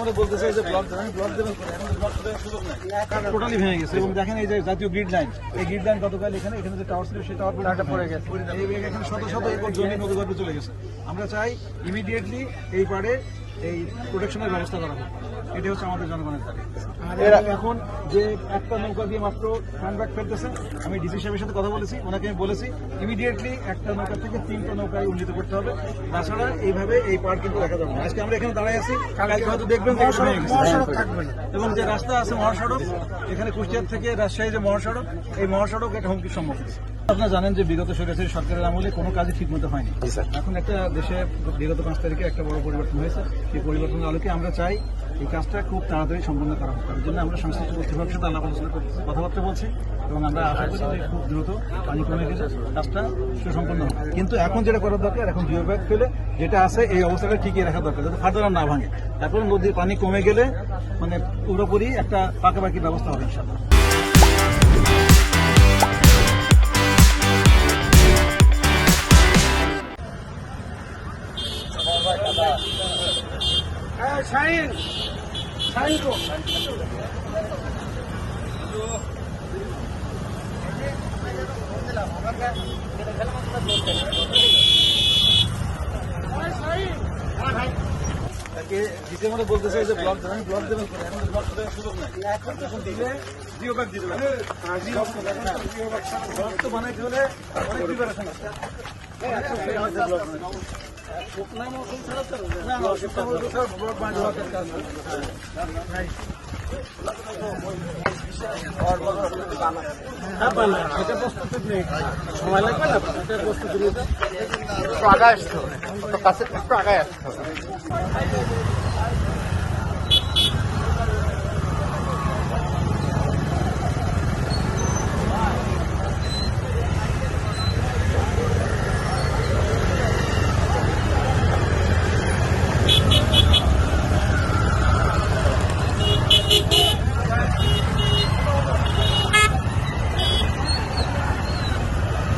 মনে বলতে চাই যে ব্লক দেবেন ব্লক দেবেন এখন ব্লক দেওয়ার সুযোগ নাই। টোটালি ভেঙে গেছে। এবং দেখেন এই যে জাতীয় গ্রিড লাইন এই গ্রিড লাইন গতকাল এখানে এখানে যে টাওয়ার ছিল সেই টাওয়ার পুরোটা পড়ে গেছে। এই এখানে শত শত একর জমি নদীগর্ভে চলে গেছে। আমরা চাই ইমিডিয়েটলি এই পারে এই প্রোটেকশনের ব্যবস্থা করা হোক। এটি হচ্ছে আমাদের জনগণের দাবি। আর এখন যে একটা নৌকা দিয়ে মাত্র হ্যান্ডব্যাগ ফেলতেছে আমি ডিসি সাহেবের সাথে কথা বলেছি ওনাকে আমি বলেছি ইমিডিয়েটলি একটা নৌকা থেকে তিনটা নৌকায় উন্নীত করতে হবে। তাছাড়া এইভাবে এই পার্ক কিন্তু দেখা যাবে না। আজকে আমরা এখানে দাঁড়াই আছি কালকে হয়তো দেখবেন। এবং যে রাস্তা আছে মহাসড়ক এখানে কুষ্টিয়ার থেকে রাজশাহী যে মহাসড়ক এই মহাসড়ক এটা হুমকির সম্মুখীন। আপনারা জানেন যে বিগত সরকারের সরকারের আমলে কোনো কাজই ঠিক মতো হয়নি এখন একটা দেশে বিগত পাঁচ তারিখে একটা বড় পরিবর্তন হয়েছে। সেই পরিবর্তনের আলোকে আমরা চাই এই কাজটা খুব তাড়াতাড়ি সম্পন্ন করা হোক। তার জন্য আমরা সংশ্লিষ্ট কর্তৃপক্ষের সাথে আলাপ আলোচনা কথাবার্তা বলছি এবং আমরা আশা করি যে খুব দ্রুত পানি কমে গেলে কাজটা সুসম্পন্ন হবে। কিন্তু এখন যেটা করার দরকার এখন জিও ব্যাগ ফেলে যেটা আছে এই অবস্থাটা ঠিকই রাখা দরকার যাতে ফার্দার না ভাঙে। তারপরে নদীর পানি কমে গেলে মানে পুরোপুরি একটা পাকাপাকি ব্যবস্থা হবে ইনশাল্লাহ শাহিন শাহিন তো তাকে দ্বিতীয় মনে বলতে চাই যে ব্লক দেবেন ব্লক দেবেন এখন ব্লক দেওয়ার সুযোগ নাই এখন দিলে জিও দিতে তো বানাইতে হলে অনেক প্রিপারেশন আছে সময় লাগবে না প্রস্তুতি নিতে একটু আগায় আসতে হবে একটু আগায় আসতে হবে